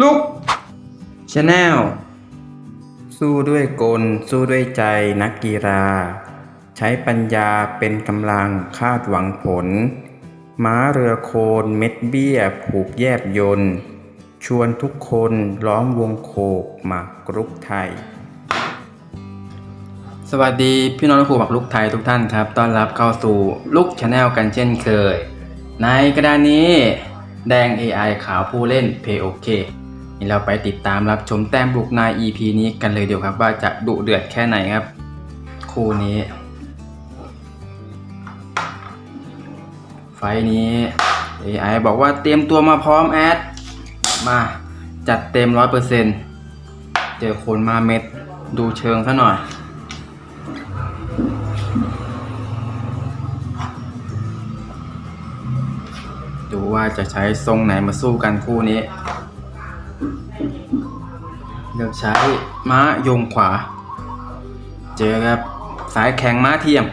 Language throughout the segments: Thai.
ลุกชาแนลสู้ด้วยกล สู้ด้วยใจนักกีฬา ใช้ปัญญาเป็นกำลังคาดหวังผล ม้าเรือโคนเม็ดเบี้ย ผูกแยบยนต์ชวนทุกคนล้อมวงโคกหมากรุกไทย สวัสดีพี่น้องนักครูหมากรุกไทยทุกท่านครับ ต้อนรับเข้าสู่ลุกชาแนลกันเช่นเคย ในกระดานนี้ แดง AI ขาวผู้เล่น p o k นี่เราไปติดตามรับชมแต้มบุกใน EP นี้กันเลยเดี๋ยวครับ ว่าจะดุเดือดแค่ไหนครับ คู่นี้ ไฟนี้ AI บอกว่าเตรียมตัวมาพร้อมแอด มาจัดเต็ม 100%เจอคนมาเม็ดดูเชิงซะหน่อยดูว่าจะใช้ทรงไหนมาสู้กันคู่นี้ เลือกใช้ม้าโยงขวา เจอครับสายแข็งม้าเทียม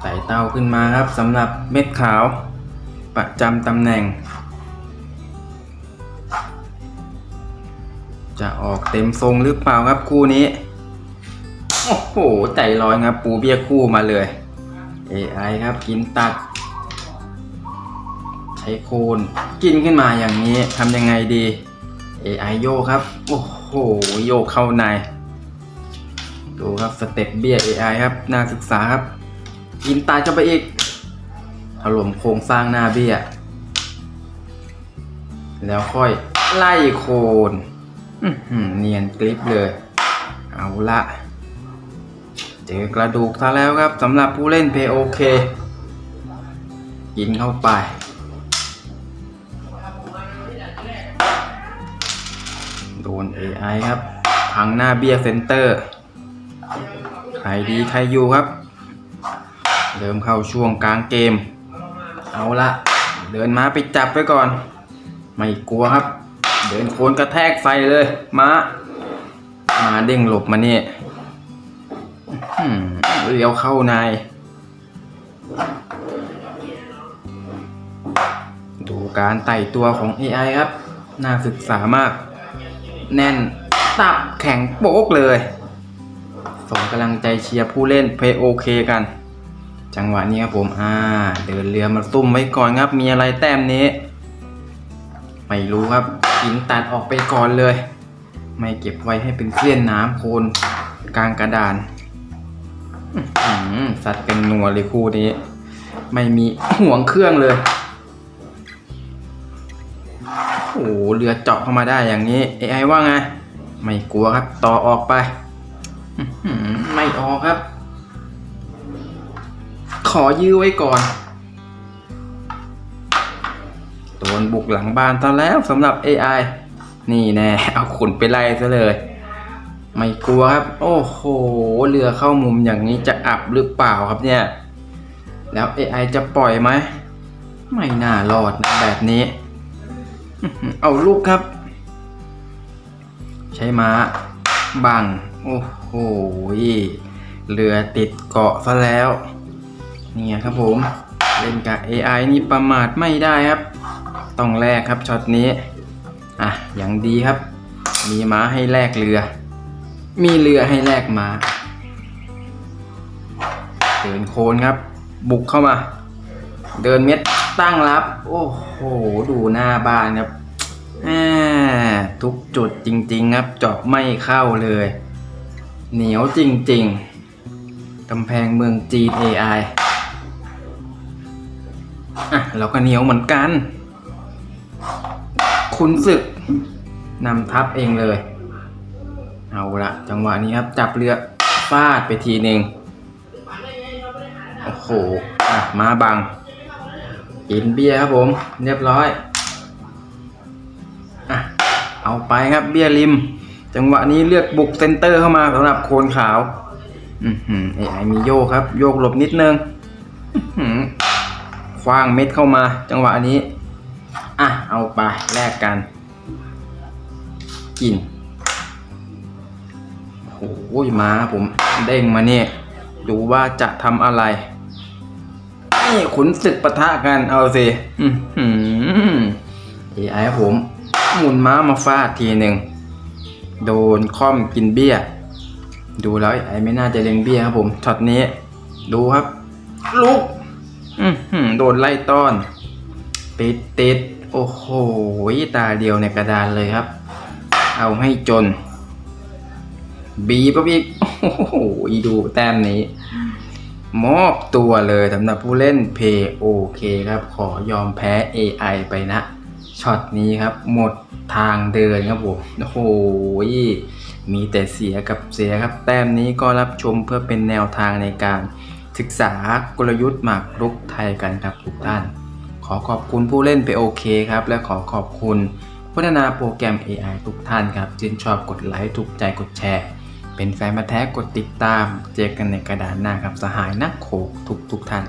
ไต่เต้าขึ้นมาครับสำหรับเม็ดขาว ประจำตำแหน่ง จะออกเต็มทรงหรือเปล่าครับคู่นี้ โอ้โห ใจร้อยครับปูเบี้ยคู่มาเลย AI ครับกินตัด ใช้โคนกินขึ้นมาอย่างนี้ทำยังไงดี AI โยกครับ โอ้โห โยกเข้าใน ดูครับสเต็ปเบี้ย AI ครับน่าศึกษาครับ กินตายเข้าไปอีกถล่มโครงสร้างหน้าเบี้ย แล้วค่อยไล่โคนอื้อหือเนียนกริปเลย เอาละ เจอกระดูกซะแล้วครับสำหรับผู้เล่น POK กินเข้าไป โดน AI ครับ พังหน้าเบี้ยเซนเตอร์ ใครดีใครอยู่ครับ เริ่มเข้าช่วงกลางเกม เอาละ เดินม้าไปจับไว้ก่อน ไม่กลัวครับ เดินโคนกระแทกใส่เลยม้ามาเด้งหลบมาเนี่ย เลี้ยวเข้าในดูการไต่ตัวของ AI ครับ น่าศึกษามาก แน่นตับแข็งโป๊กเลย ส่งกำลังใจเชียร์ผู้เล่นเพย์โอเคกัน จังหวะนี้ครับผมอ่า เดินเรือมาตุ้มไว้ก่อนครับ มีอะไรแต้มนี้ ไม่รู้ครับหินตัดออกไปก่อนเลย ไม่เก็บไว้ให้เป็นเคลื่อนน้ำโคลนกลางกระดาน สัตว์เป็นนัวเลยคู่นี้ ไม่มีห่วงเครื่องเลยโอ้โหเรือเจาะเข้ามาได้อย่างนี้ AI ว่าไง ไม่กลัวครับ ต่อออกไป ไม่ออกครับ ขอยื้อไว้ก่อนโดนบุกหลังบ้านซะแล้วสำหรับ AI นี่แน่เอาขุนไปไล่ซะเลย ไม่กลัวครับ โอ้โห เรือเข้ามุมอย่างนี้จะอับหรือเปล่าครับเนี่ย แล้ว AI จะปล่อยไหม ไม่น่ารอดนะแบบนี้ เอาลูกครับ ใช้ม้า บัง โอ้โห เรือติดเกาะซะแล้ว เนี่ยครับผม เล่นกับ AI นี่ประมาทไม่ได้ครับ ต้องแลกครับช็อตนี้ อะ อย่างดีครับ มีม้าให้แลกเรือ มีเรือให้แลกมาเดินโคนครับ บุกเข้ามา เดินเม็ดตั้งรับ โอ้โห ดูหน้าบ้านครับแหมทุกจุดจริง ๆ ครับเจาะไม่เข้าเลย เหนียวจริง ๆกำแพงเมืองจีน AI อะ เราก็เหนียวเหมือนกัน คุณศึกนำทัพเองเลย เอาละจังหวะนี้ครับ จับเรือฟาดไปทีหนึ่งโอ้โหอะมาบังกินเบียครับผม เรียบร้อยอะเอาไปครับเบียริม จังหวะนี้เลือกบุกเซนเตอร์เข้ามาสำหรับโคนขาว อือหือไอ้มีโยกครับ โยกหลบนิดนึงคว้างเม็ดเข้ามา จังหวะนี้ อะ เอาไปแลกกัน กิน โอ้โหมาผมเด้งมาเนี่ยดูว่าจะทำอะไรนี่ขุนศึกปะทะกันเอาสิอือหือ AI ครับผมหมุนม้ามาฟาดทีหนึ่งโดนค่อมกินเบี้ย ดูแล้วไอ้ไม่น่าจะเล็งเบี้ยครับผมช็อตนี้ ดูครับลุกโดนไล่ต้อนปิดติดโอ้โหตาเดียวในกระดานเลยครับ เอาให้จน บีบอีกโอ้โหดูแต้มนี้ มอบตัวเลยสำหรับผู้เล่นเพย์โอเคครับ ขอยอมแพ้ AI ไปนะช็อตนี้ครับ หมดทางเดินครับผมโอ้โหมีแต่เสียกับเสียครับ แต้มนี้ก็รับชมเพื่อเป็นแนวทางในการศึกษากลยุทธ์หมากรุกไทยกันครับทุกท่าน ขอขอบคุณผู้เล่นไปโอเคครับ และขอขอบคุณพัฒนาโปรแกรม AI ทุกท่านครับชื่นชอบกดไลค์ถูกใจกดแชร์ เป็นแฟนมาแท้กดติดตาม เจอกันในกระดานหน้าครับสหายนักโขกทุกทุกท่าน